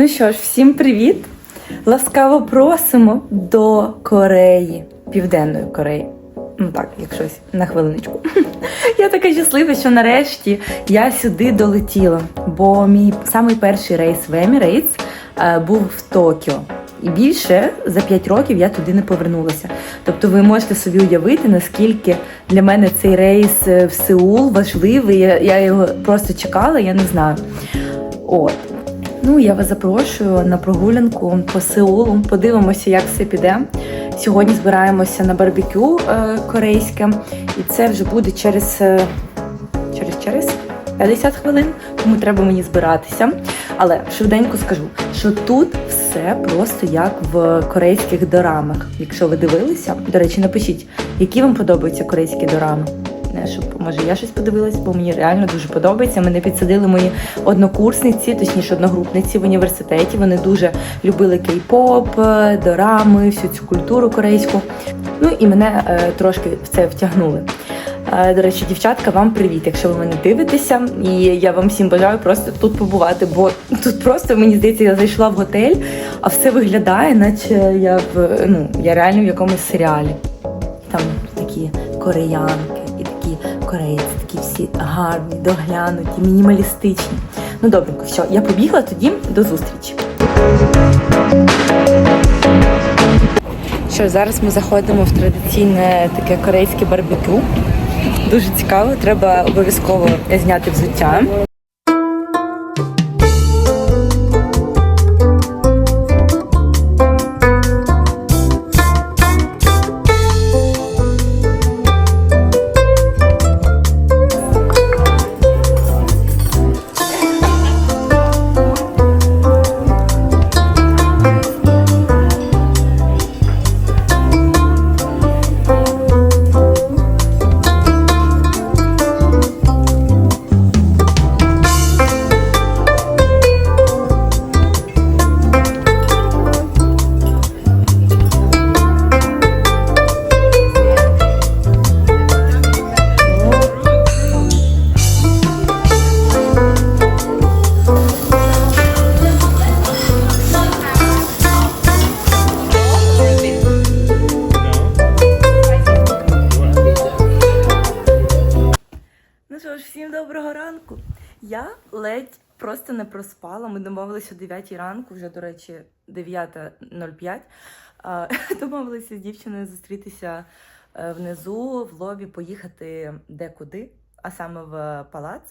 Ну що ж, всім привіт! Ласкаво просимо до Кореї, Південної Кореї. Ну так, як на хвилиночку. Я така щаслива, що нарешті я сюди долетіла, бо мій самий перший рейс в Emirates е, був в Токіо. І більше за 5 років я туди не повернулася. Тобто ви можете собі уявити, наскільки для мене цей рейс е, в Сеул важливий. Я його просто чекала, я не знаю. От. Ну, я вас запрошую на прогулянку по Сеулу. Подивимося, як все піде. Сьогодні збираємося на барбекю е, корейське, і це вже буде через, е, через, через 50 хвилин, тому треба мені збиратися. Але швиденько скажу, що тут все просто як в корейських дорамах. Якщо ви дивилися, до речі, напишіть, які вам подобаються корейські дорами. Щоб може я щось подивилась, бо мені реально дуже подобається. Мене підсадили мої однокурсниці, точніше одногрупниці в університеті. Вони дуже любили кей-поп, е, дорами, всю цю культуру корейську. Ну і мене е, трошки в це втягнули. Е, До речі, дівчатка, вам привіт, якщо ви мене дивитеся, і я вам всім бажаю просто тут побувати, бо тут просто мені здається, я зайшла в готель, а все виглядає, наче я в ну я реально в якомусь серіалі. Там такі кореянки корейці, такі всі гарні, доглянуті, мінімалістичні. Ну добренько, все, я побігла тоді до зустрічі. Що зараз ми заходимо в традиційне таке корейське барбекю. Дуже цікаво, треба обов'язково зняти взуття. Проспала. Ми домовилися о 9 ранку, вже, до речі, 9.05. Домовилися з дівчиною зустрітися е, внизу в лобі, поїхати де-куди, а саме в палац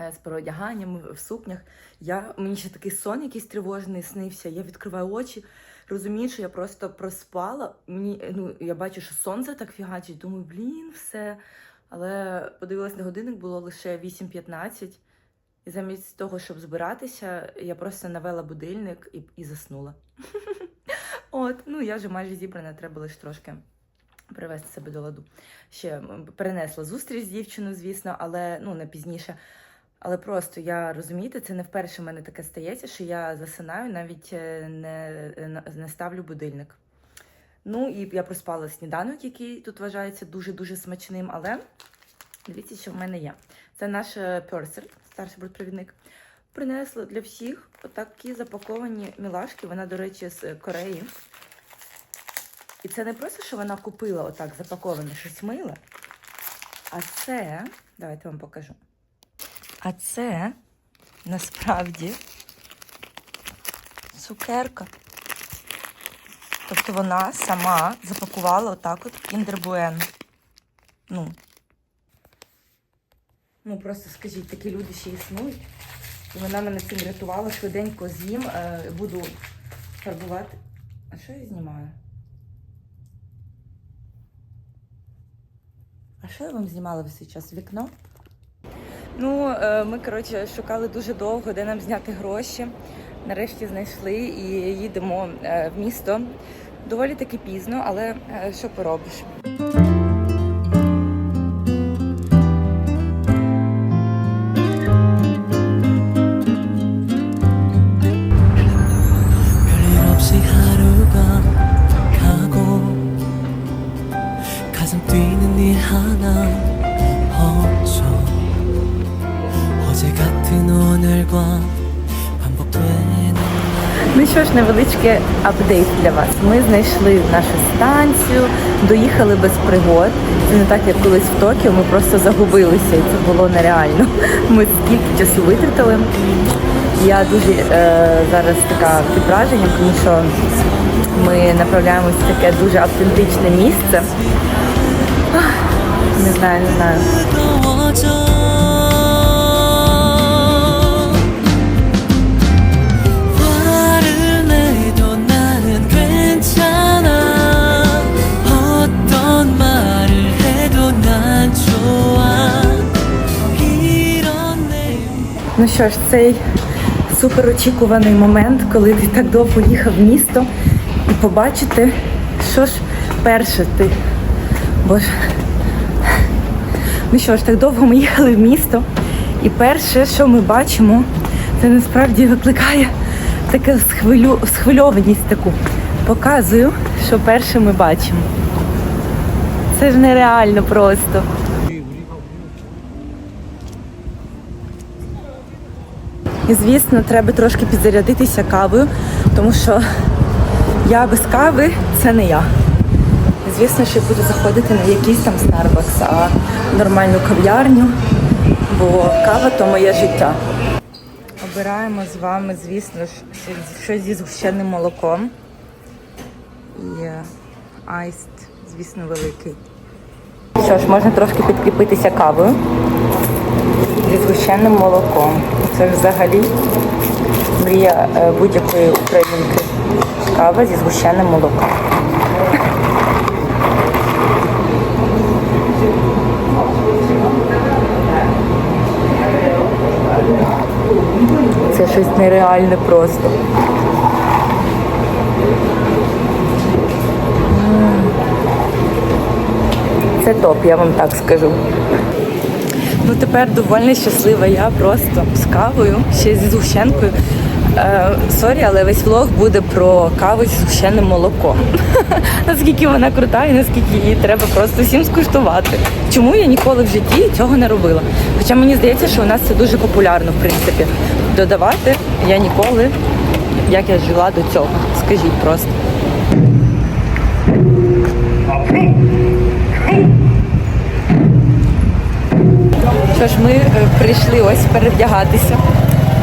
е, з переодяганням в сукнях. Я, мені ще такий сон якийсь тривожний снився. Я відкриваю очі, розумію, що я просто проспала. Мені, ну, я бачу, що сонце так фігачить. Думаю, блін, все. Але подивилась на годинник, було лише 8.15. І замість того, щоб збиратися, я просто навела будильник і, і заснула. От, ну я вже майже зібрана, треба лише трошки привести себе до ладу. Ще перенесла зустріч з дівчиною, звісно, але ну не пізніше. Але просто я розумієте, це не вперше в мене таке стається, що я засинаю, навіть е, не, не ставлю будильник. Ну і я проспала сніданок, який тут вважається дуже-дуже смачним. Але дивіться, що в мене є. Це наш е, персер, старший бортпровідник. Принесла для всіх отакі запаковані мілашки. Вона, до речі, з Кореї. І це не просто, що вона купила отак запаковане щось миле. А це, давайте вам покажу. А це насправді цукерка. Тобто вона сама запакувала отак от індербуен. Ну. Ну, просто скажіть, такі люди ще існують. І вона мене цим рятувала, швиденько з'їм, е, буду фарбувати. А що я знімаю? А що я вам знімала весь час? Вікно? Ну, е, ми, коротше, шукали дуже довго, де нам зняти гроші. Нарешті знайшли і їдемо е, в місто. Доволі таки пізно, але що поробиш? Що ж, невеличкий апдейт для вас. Ми знайшли нашу станцію, доїхали без пригод. Це не так, як колись в Токіо, ми просто загубилися, і це було нереально. Ми стільки часу витратили. Я дуже е, зараз така під враженням, тому що ми направляємося в таке дуже автентичне місце. Не знаю, не знаю. Ну що ж, цей суперочікуваний момент, коли ти так довго їхав в місто і побачити, що ж перше ти. Боже. Ну що ж, так довго ми їхали в місто, і перше, що ми бачимо, це насправді викликає таку схвилю... схвильованість таку. Показую, що перше ми бачимо. Це ж нереально просто. І звісно, треба трошки підзарядитися кавою, тому що я без кави це не я. Звісно, що буду заходити на якийсь там Starbucks, а нормальну кав'ярню, бо кава то моє життя. Обираємо з вами, звісно щось зі згущеним молоком. І е, айст, звісно, великий. Що ж, можна трошки підкріпитися кавою зі згущеним молоком. Це взагалі мрія е, будь-якої українки. Кава зі згущеним молоком. Це щось нереальне просто. Це топ, я вам так скажу. Ну тепер доволі щаслива я просто з кавою, ще зі згущенкою. Е, сорі, але весь влог буде про каву зі згущеним молоком. наскільки вона крута і наскільки її треба просто всім скуштувати. Чому я ніколи в житті цього не робила? Хоча мені здається, що у нас це дуже популярно, в принципі. Додавати я ніколи, як я жила до цього. Скажіть просто. Що ж, ми е, прийшли ось перевдягатися.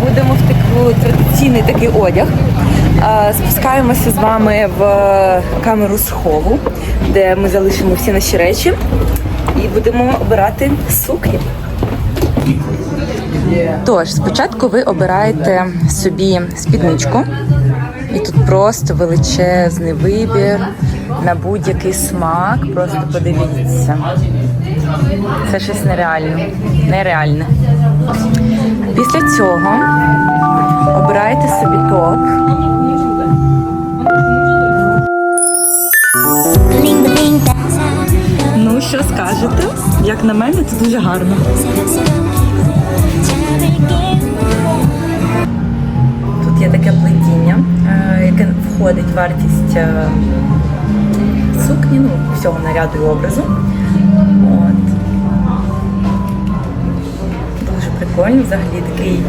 Будемо в таку традиційний такий одяг. Спускаємося з вами в е, камеру схову, де ми залишимо всі наші речі і будемо обирати сукні. Тож, спочатку ви обираєте собі спідничку, і тут просто величезний вибір на будь-який смак. Просто подивіться. Це щось нереальне. нереальне. Після цього обирайте собі топ. Ну, що скажете? Як на мене, це дуже гарно. Тут є таке плетіння, е, яке входить в вартість е, сукні, ну, всього наряду і образу. прикольно взагалі такий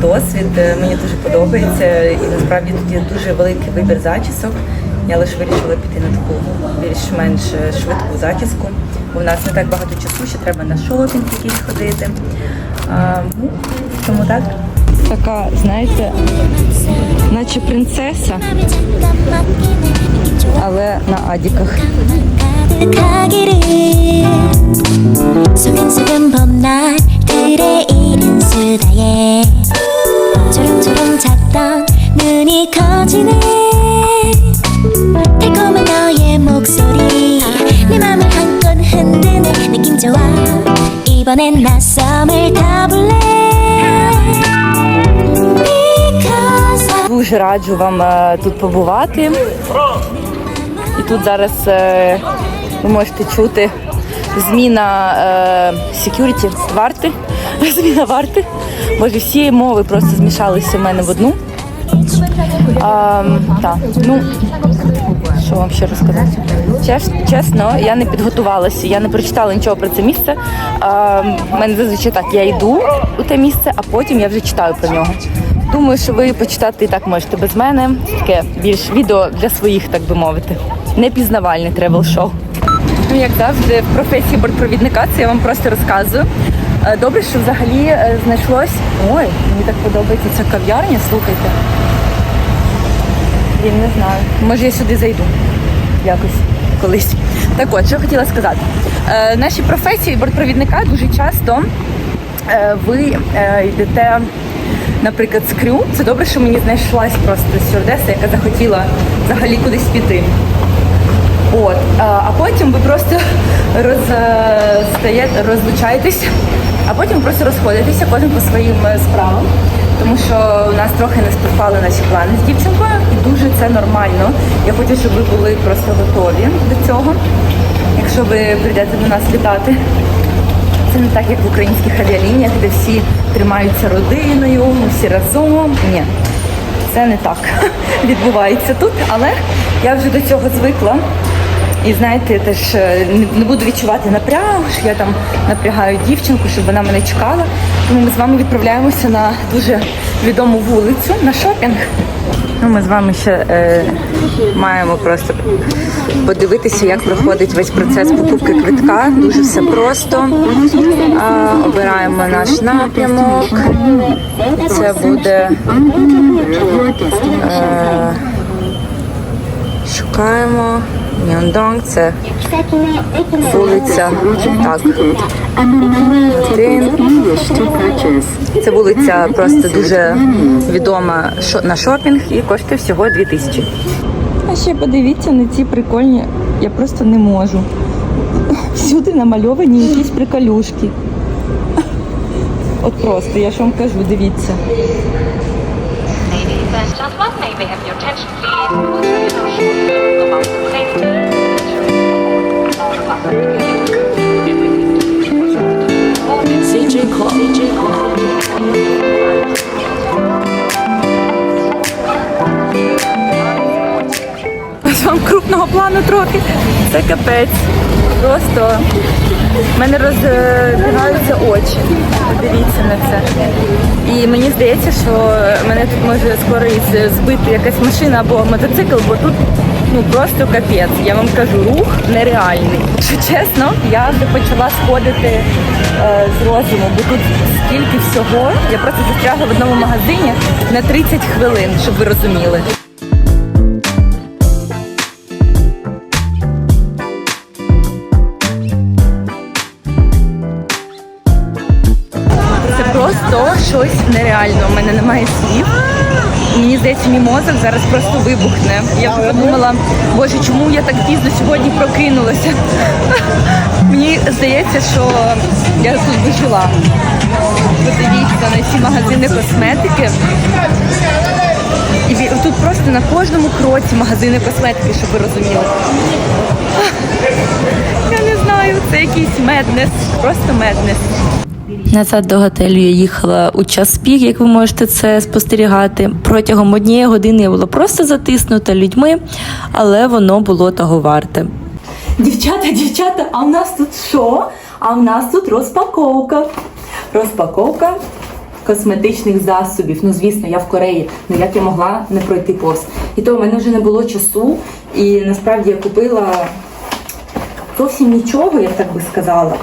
досвід. Е, мені дуже подобається. І насправді тут є дуже великий вибір зачісок. Я лише вирішила піти на таку більш-менш е, швидку зачіску. бо в нас не так багато часу, що треба на шопінг якийсь ходити. А, ну, Тому так. Така, знаєте, наче принцеса, але на адіках. 가득하기를 소근소근 봄날들의 이른 수다에 조롱조롱 잤던 눈이 커지네 달콤한 너의 목소리 내 맘을 한껏 흔드네 느낌 좋아 이번엔 낯섦을 타볼래 Because I Дуже раджу вам е, тут побувати. І тут зараз е, ви можете чути зміна е, security, варти. Зміна варти. Боже, всі мови просто змішалися в мене в одну. А, так, ну, що вам ще розказати? Чес- чесно, я не підготувалася, я не прочитала нічого про це місце. В мене зазвичай так, я йду у те місце, а потім я вже читаю про нього. Думаю, що ви почитати і так можете без мене. Таке більш відео для своїх, так би мовити. Непізнавальне тревел-шоу. Ну, як завжди, в професії бортпровідника це я вам просто розказую. Е, Добре, що взагалі е, знайшлось. Ой, мені так подобається ця кав'ярня, слухайте. Блін, не знаю. Може я сюди зайду якось колись. Так от, що я хотіла сказати. Е, наші професії бортпровідника дуже часто ви йдете, наприклад, з крю. Це добре, що мені знайшлась просто стюардеса, яка захотіла взагалі кудись піти. От, а, потім ви просто розстаєте, розлучаєтесь, а потім просто розходитеся кожен по своїм е, справам. Тому що у нас трохи не співпали наші плани з дівчинкою, і дуже це нормально. Я хочу, щоб ви були просто готові до цього, якщо ви прийдете до нас літати. Це не так, як в українських авіалініях, де всі тримаються родиною, всі разом. Ні, це не так відбувається тут, але я вже до цього звикла. І знаєте, теж е, не- не буду відчувати напрягу, що я там напрягаю дівчинку, щоб вона мене чекала. Тому ми з вами відправляємося на дуже відому вулицю на шопінг. Ну, ми з вами ще е, маємо просто подивитися, як проходить весь процес покупки квитка. Дуже все просто. А, обираємо наш напрямок. Це буде. Е, шукаємо. Мьондонг, це вулиця. Так. Один. Це вулиця просто дуже відома на шопінг і коштує всього 2000. А ще подивіться на ці прикольні, я просто не можу. Всюди намальовані якісь приколюшки. От просто, я ж вам кажу, дивіться. Ladies and gentlemen, may we have your attention, please? Вам крупного плану трохи. Це капець. Просто в мене розбігаються очі. Подивіться на це. І мені здається, що мене тут може скоро збити якась машина або мотоцикл, бо тут ну просто капець. Я вам кажу, рух нереальний. Що чесно, я вже почала сходити е, з розуму, бо тут стільки всього. Я просто застрягла в одному магазині на 30 хвилин, щоб ви розуміли. Щось нереальне. У мене немає слів. Мені здається, мій мозок зараз просто вибухне. Я вже подумала, боже, чому я так пізно сьогодні прокинулася? Мені здається, що я тут вижила. Подивіться на всі магазини косметики. І тут просто на кожному кроці магазини косметики, щоб ви розуміли. Я не знаю, це якийсь меднес, просто меднес. Назад до готелю я їхала у час пік, як ви можете це спостерігати. Протягом однієї години я була просто затиснута людьми, але воно було того варте. Дівчата, дівчата, а в нас тут що? А в нас тут розпаковка. Розпаковка косметичних засобів. Ну, звісно, я в Кореї. Ну як я могла не пройти повз. І то в мене вже не було часу. І насправді я купила зовсім нічого, я так би сказала.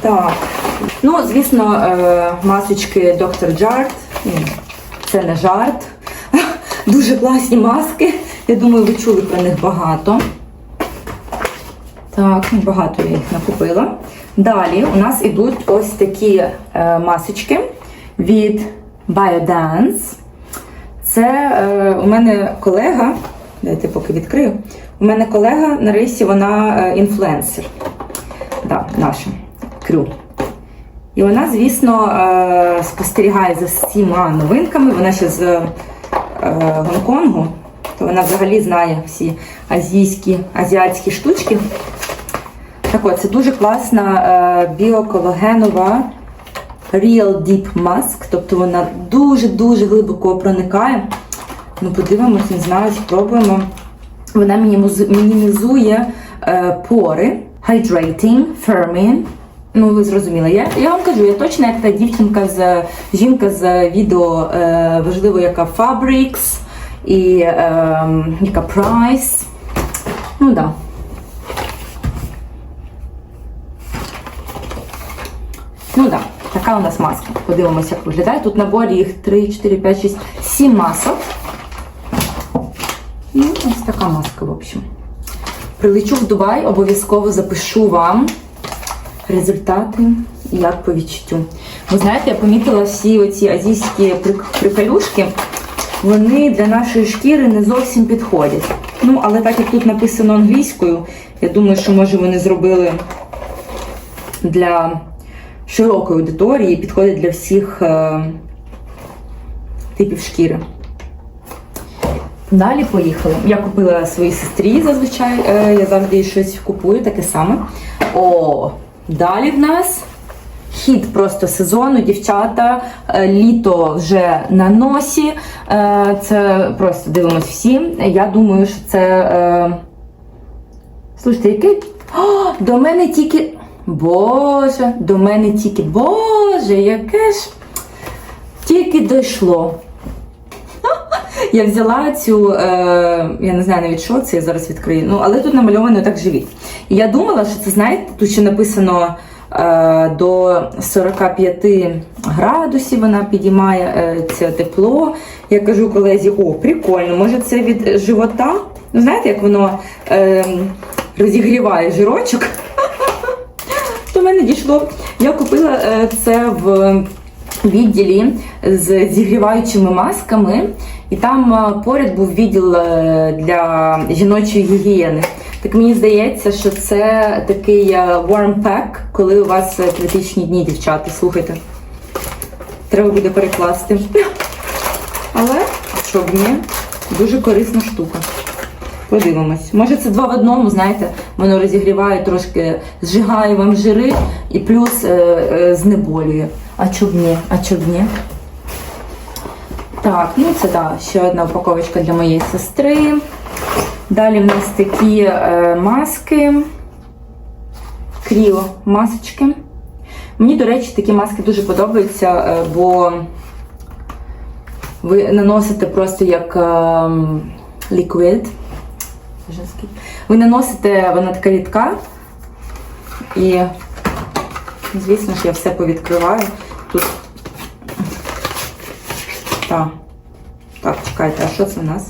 Так. Ну, звісно, е, масочки. Jart. Ні, Це не жарт. Дуже класні маски. Я думаю, ви чули про них багато. Так, ну, багато я їх накупила. Далі у нас ідуть ось такі е, масочки від Biodance. Це е, у мене колега, дайте поки відкрию. У мене колега на рейсі, вона е, інфлюенсер. Да, наша крю. І вона, звісно, е, спостерігає за всіма новинками. Вона ще з е, Гонконгу, то вона взагалі знає всі азійські, азіатські штучки. Так от, це дуже класна е, біоколагенова Real Deep Mask, тобто вона дуже-дуже глибоко проникає. Ну, подивимось, не знаю, спробуємо. Вона мінімізує пори, hydrating, firming, Ну, ви зрозуміли. Я, я вам кажу, я точно як та дівчинка з жінка з відео е, важливо, яка Fabrics і е, яка Price. Ну. Да. Ну да, така у нас маска. Подивимося, як виглядає. Тут наборі їх 3, 4, 5, 6, 7 масок. І ось така маска, в общем. Прилечу в Дубай, обов'язково запишу вам результати як по відчуттю. Ви знаєте, я помітила всі оці азійські прик- приколюшки, вони для нашої шкіри не зовсім підходять. Ну, але так як тут написано англійською, я думаю, що може вони зробили для широкої аудиторії, підходять для всіх е, типів шкіри. Далі поїхали. Я купила своїй сестрі зазвичай. е, Я завжди щось купую, таке саме. О, далі в нас хід просто сезону, дівчата. е, Літо вже на носі. Е, Це просто дивимось всі. Я думаю, що це. е, Слушайте, який. О, до мене тільки. Боже, до мене тільки. Боже, яке ж тільки дійшло. Я взяла цю, е, я не знаю навіть що це, я зараз відкрию. Ну, але тут намальовано так живіт. І я думала, що це, знаєте, тут ще написано е, до 45 градусів вона підіймає е, це тепло. Я кажу колезі, о, прикольно, може це від живота? Ну, знаєте, як воно е, розігріває жирочок. До мене дійшло. Я купила е, це в відділі з зігріваючими масками, і там е, поряд був відділ е, для жіночої гігієни. Так мені здається, що це такий е, warm pack, коли у вас критичні дні, дівчата. Слухайте. Треба буде перекласти. Але, що б ні, дуже корисна штука. Подивимось. Може це два в одному, знаєте, воно розігріває трошки, зжигає вам жири і плюс е, е, знеболює. А чоб ні? А чоб ні? Так, ну це да, ще одна упаковочка для моєї сестри. Далі в нас такі е, маски. Кріо масочки. Мені, до речі, такі маски дуже подобаються, е, бо ви наносите просто як ем, ліквід. Женський. Ви наносите, вона така рідка. І, звісно ж, я все повідкриваю. Тут. Так. Так, чекайте, а що це в нас?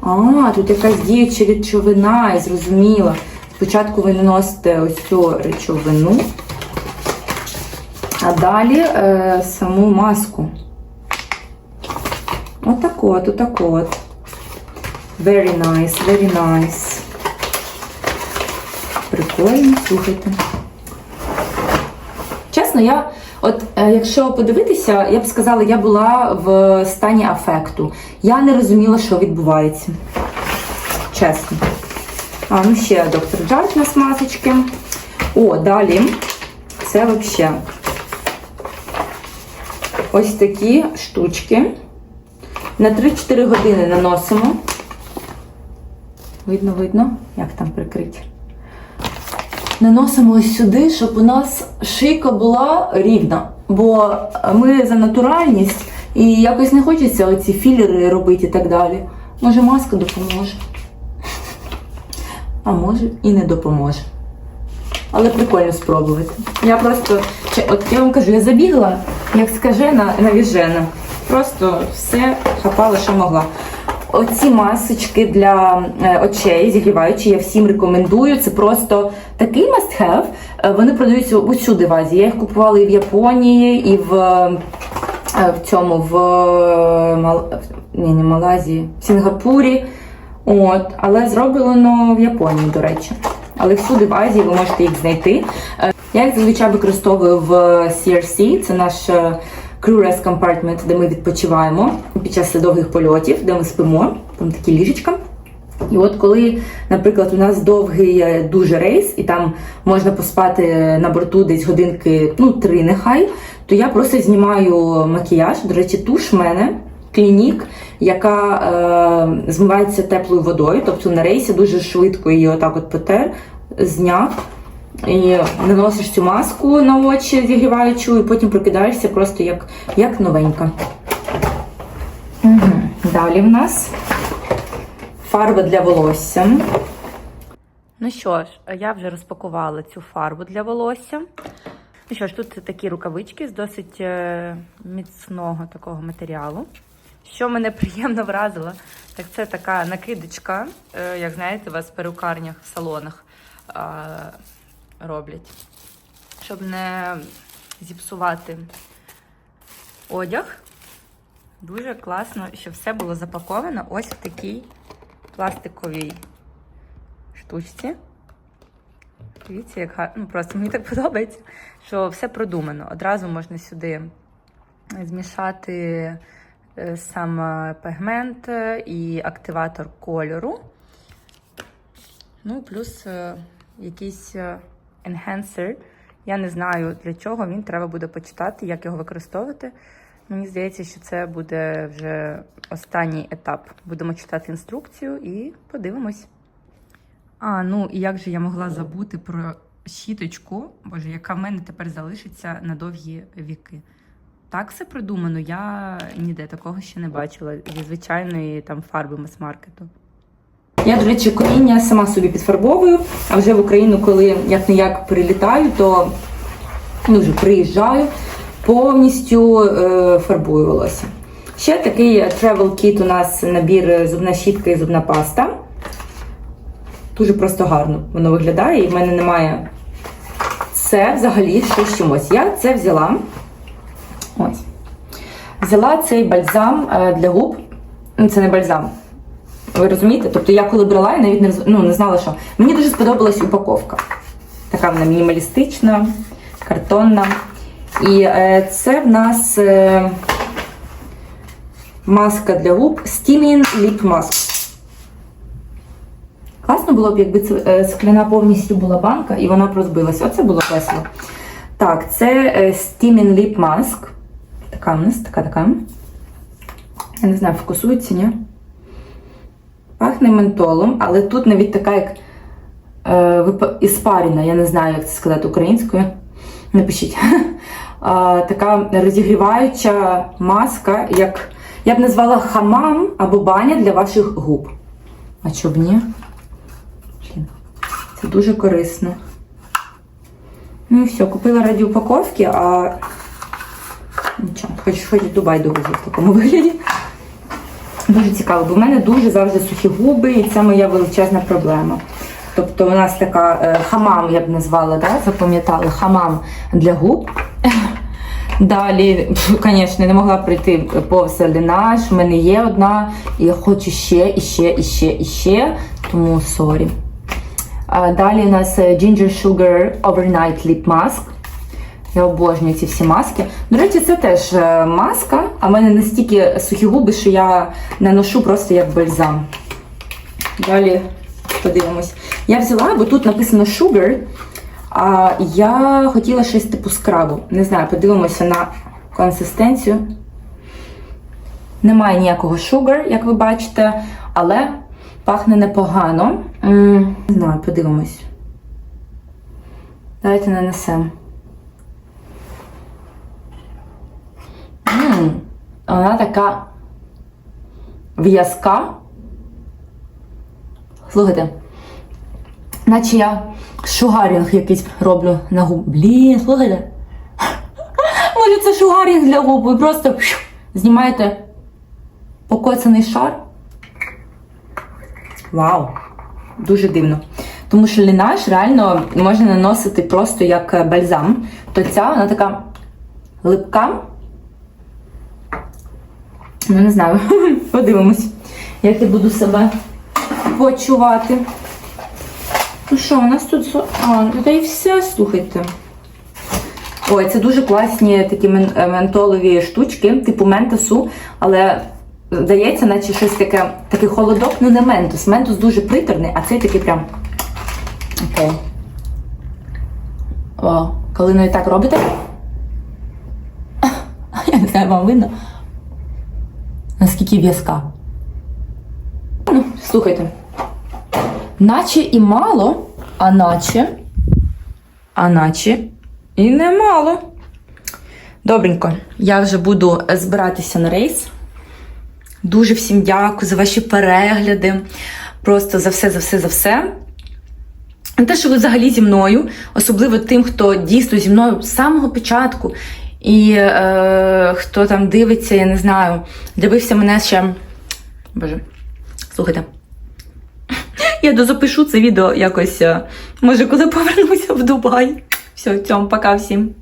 А, тут якась діюча речовина, я зрозуміла. Спочатку ви наносите ось цю речовину, а далі е, саму маску. Отак от, отак от. Very nice, very nice. Прикольно, слухайте. Чесно, я, от е, якщо подивитися, я б сказала, я була в стані афекту. Я не розуміла, що відбувається. Чесно. А, ну ще доктор Джарт на смазочки. О, далі. Це взагалі ось такі штучки. На 3-4 години наносимо. Видно, видно, як там прикрити. Наносимо сюди, щоб у нас шийка була рівна. Бо ми за натуральність і якось не хочеться оці філери робити і так далі. Може, маска допоможе. А може і не допоможе. Але прикольно спробувати. Я просто, от я вам кажу, я забігла, як скажена, навіжена. Просто все хапала, що могла. Оці масочки для е, очей зігріваючі, я всім рекомендую. Це просто такий must have. Е, Вони продаються усюди в Азії. Я їх купувала і в Японії, і в, е, в цьому в, Мал... ні, не Малайзії, в Сінгапурі. От, але зроблено в Японії, до речі. Але всюди в Азії ви можете їх знайти. Я їх зазвичай використовую в CRC, це наш crew rest compartment, де ми відпочиваємо під час довгих польотів, де ми спимо, там такі ліжечка. І от коли, наприклад, у нас довгий е, дуже рейс, і там можна поспати на борту десь годинки, ну, три нехай, то я просто знімаю макіяж. До речі, туш в мене клінік, яка е, змивається теплою водою. Тобто на рейсі дуже швидко її отак от потер, зняв. І наносиш цю маску на очі зігріваючу, і потім прокидаєшся просто як, як новенька. Угу. Далі в нас фарба для волосся. Ну що ж, я вже розпакувала цю фарбу для волосся. Ну що ж, тут такі рукавички з досить е, міцного такого матеріалу. Що мене приємно вразило, так це така накидочка, е, як знаєте, у вас в перукарнях, в салонах роблять, щоб не зіпсувати одяг. Дуже класно, що все було запаковано ось в такій пластиковій штучці. Дивіться, як гарно. Ну, просто мені так подобається, що все продумано. Одразу можна сюди змішати е, сам е, пігмент е, і активатор кольору. Ну, плюс якийсь е, enhancer. Я не знаю для чого він треба буде почитати, як його використовувати. Мені здається, що це буде вже останній етап. Будемо читати інструкцію і подивимось. А, ну і як же я могла забути про щіточку, боже, яка в мене тепер залишиться на довгі віки. Так все придумано, я ніде такого ще не бачила зі звичайної там фарби мас-маркету. Я, до речі, коріння сама собі підфарбовую, а вже в Україну, коли як не як прилітаю, то ну, вже приїжджаю, повністю е, фарбую волосся. Ще такий travel kit у нас набір зубна щітка і зубна паста. Дуже просто гарно воно виглядає, і в мене немає це взагалі що з чимось. Я це взяла. Ось. Взяла цей бальзам е, для губ. Ну, Це не бальзам. Ви розумієте? Тобто я коли брала, я навіть не, ну, не знала, що. Мені дуже сподобалась упаковка. Така вона мінімалістична, картонна. І е, це в нас е, маска для губ Steaming Lip Mask. Класно було б, якби це е, скляна повністю була банка і вона б розбилася. Оце було весело. Так, це е, Steaming Lip Mask. Така у нас, така така. Я не знаю, фокусується, ні? Пахне ментолом, але тут навіть така, як е, іспаріна, я не знаю, як це сказати українською. Напишіть. Така розігріваюча маска, як я б назвала хамам або баня для ваших губ. А чо б ні? Це дуже корисно. Ну і все, купила раді упаковки, а нічого, хоч хоч в Дубай довезу в такому вигляді. Дуже цікаво, бо в мене дуже завжди сухі губи, і це моя величезна проблема. Тобто у нас така е, хамам, я б назвала, да? запам'ятали, хамам для губ. Далі, звісно, не могла прийти повз лінаш, в мене є одна, і я хочу ще, і ще, і ще, і ще, тому сорі. Далі у нас е, Ginger Sugar Overnight Lip Mask. Я обожнюю ці всі маски. До речі, це теж е, маска, а в мене настільки сухі губи, що я наношу просто як бальзам. Далі подивимось. Я взяла, бо тут написано sugar, а я хотіла щось типу скрабу. Не знаю, подивимося на консистенцію. Немає ніякого sugar, як ви бачите, але пахне непогано. Не знаю, подивимось. Давайте нанесемо. Вона така в'язка. Слухайте, наче я шугарінг якийсь роблю на губ. Блін, слухайте. Може, це шугарінг для губ. Ви просто знімаєте покоцаний шар. Вау! Дуже дивно. Тому що лінаш реально можна наносити просто як е, бальзам. То ця вона така липка. Ну, не знаю. Подивимось, як я буду себе почувати. Ну що, у нас тут. А, ну та і все, слухайте. Ой, це дуже класні такі е, ментолові штучки, типу ментосу, але здається, наче щось таке, такий холодок, ну не ментос. Ментос дуже приторний, а цей такий прям. Окей. О, коли навіть так робите. Я не знаю, вам видно. Наскільки в'язка. Ну, слухайте. Наче і мало, а наче а наче і немало. Добренько, я вже буду збиратися на рейс. Дуже всім дякую за ваші перегляди. Просто за все, за все, за все. Те, що ви взагалі зі мною, особливо тим, хто дійсно зі мною з самого початку, і е, хто там дивиться, я не знаю, дивився мене ще. Боже, слухайте. Я дозапишу це відео якось, е, може, коли повернуся в Дубай. Все, цьому, пока всім.